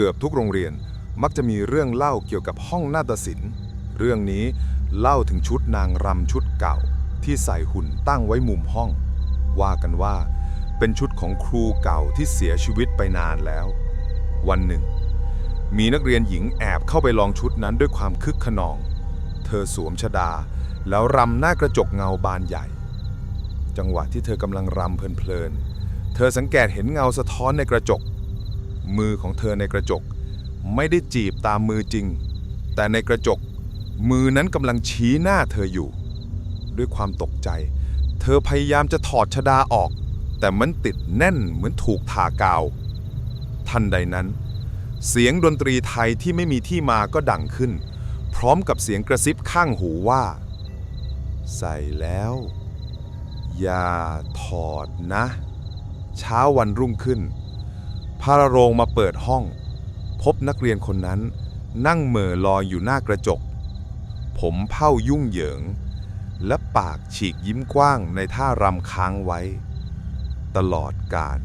เกือบทุกโรงเรียนมักจะมีเรื่องเล่าเกี่ยวกับห้องนาฏศิลป์ เรื่องนี้เล่าถึงชุดนางรำชุดเก่า ที่ใส่หุ่นตั้งไว้มุมห้อง ว่ากันว่า เป็นชุดของครูเก่าที่เสียชีวิตไปนานแล้ว วันหนึ่ง มีนักเรียนหญิงแอบเข้าไปลองชุดนั้นด้วยความคึกขนอง เธอสวมชดา แล้วรำหน้ากระจกเงาบานใหญ่ จังหวะที่เธอกำลังรำเพลินๆเธอสังเกตเห็นเงาสะท้อนในกระจก มือของเธอในกระจก ไม่ได้จีบตามมือจริง แต่ในกระจก มือนั้นกำลังชี้หน้าเธออยู่ ด้วยความตกใจ เธอพยายามจะถอดชดาออก แต่มันติดแน่นเหมือนถูกทากาว ทันใดนั้น เสียงดนตรีไทยที่ไม่มีที่มาก็ดังขึ้น พร้อมกับเสียงกระซิบข้างหูว่า ใส่แล้ว อย่าถอดนะ เช้าวันรุ่งขึ้น ระโรงมาเปิดห้อง พบนักเรียนคนนั้นนั่งเหม่อลอยอยู่หน้ากระจก ผมเผ้ายุ่งเหยิง และปากฉีกยิ้มกว้างในท่ารำค้างไว้ ตลอดกาล